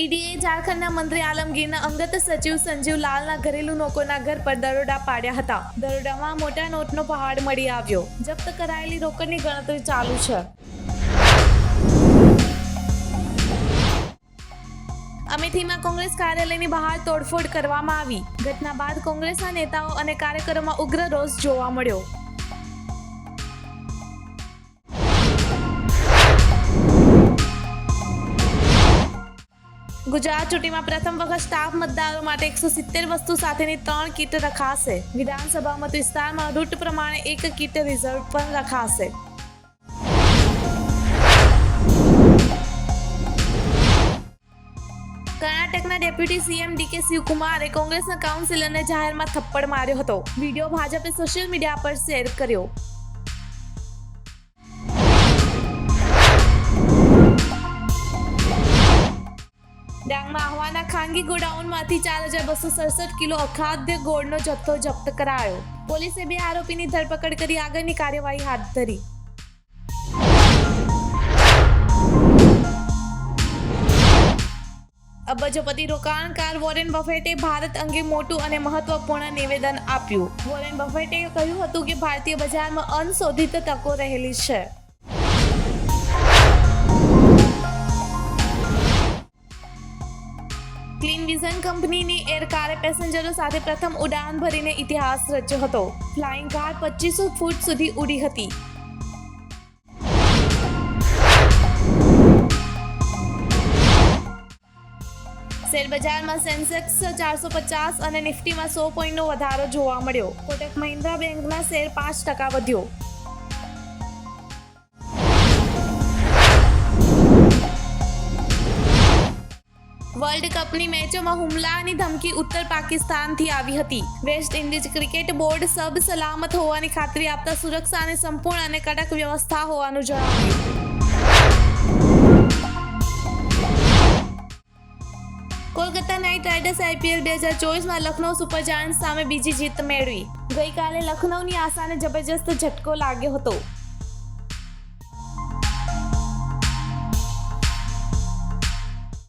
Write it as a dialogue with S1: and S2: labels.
S1: ઈડીએ ઝારખંડના મંત્રી આલમગીરના અંગત સચિવ સંજીવ લાલના ઘરેલું લોકોના ઘર પર દરોડા પાડ્યા હતા. દરોડામાં મોટા નોટનો પહાડ મળી આવ્યો. જપ્ત કરાયેલી રોકડની ગણતરી ચાલુ છે. અમેઠીમાં કોંગ્રેસ કાર્યાલયની બહાર તોડફોડ કરવામાં આવી. ઘટના બાદ કોંગ્રેસના નેતાઓ અને કાર્યકરોમાં ઉગ્ર રોષ જોવા મળ્યો. ગુજરાત ચૂંટણીમાં પ્રથમ વખત સ્ટાફ મતદારો માટે એકસો સિત્તેર વસ્તુ સાથેની ત્રણ કીટ રખાશે. વિધાનસભા મત વિસ્તારમાં રૂટ પ્રમાણે એક કીટ રિઝર્વ પણ રખાશે. કર્ણાટકના ડેપ્યુટી સીએમ ડીકે શિવકુમારે કોંગ્રેસના કાઉન્સિલરને જાહેરમાં થપ્પડ માર્યો હતો. વીડિયો ભાજપે સોશિયલ મીડિયા પર શેર કર્યો. ડાંગમાં આહવાના ખાનગી ગોડાઉનમાંથી ચાર હજાર બસો સડસઠ કિલો અખાદ્ય ગોળનો જથ્થો જપ્ત કરાયો. પોલીસે બે આરોપીની ધરપકડ કરી આગળની કાર્યવાહી હાથ ધરી. અબજોપતિ રોકાણકાર વોરેન બફેટે ભારત અંગે મોટું અને મહત્વપૂર્ણ નિવેદન આપ્યું. વોરેન બફેટે કહ્યું હતું કે ભારતીય બજારમાં અનશોધિત તકો રહેલી છે. ક્લીન કંપનીની એર કારે પેસેન્જરો સાથે પ્રથમ ઉડાન ભરીને ઇતિહાસ રચ્યો હતો. ફ્લાઇંગ કાર પચીસો ફૂટ સુધી ઉડી હતી. શેરબજારમાં સેન્સેક્સ ચારસો પચાસ અને નિફ્ટીમાં સો પોઈન્ટનો વધારો જોવા મળ્યો. કોટક મહિન્દ્રા બેંકના શેર પાંચ ટકા વધ્યો. વર્લ્ડ કપની મેચોમાં હુમલાની ધમકી ઉત્તર પાકિસ્તાનથી આવી હતી. વેસ્ટ ઇન્ડિઝ ક્રિકેટ બોર્ડ સબ સલામત હોવાની ખાતરી આપતા સુરક્ષાને સંપૂર્ણ અને કડક વ્યવસ્થા હોવાનું જણાવ્યું. કોલકાતા નાઇટ રાઇડર્સ આઈપીએલ બે હજાર ચોવીસમાં લખનૌ સુપર જાયન્ટ્સ સામે બીજી જીત મેળવી. ગઈકાલે લખનૌની આશાને જબરજસ્ત ઝટકો લાગ્યો હતો.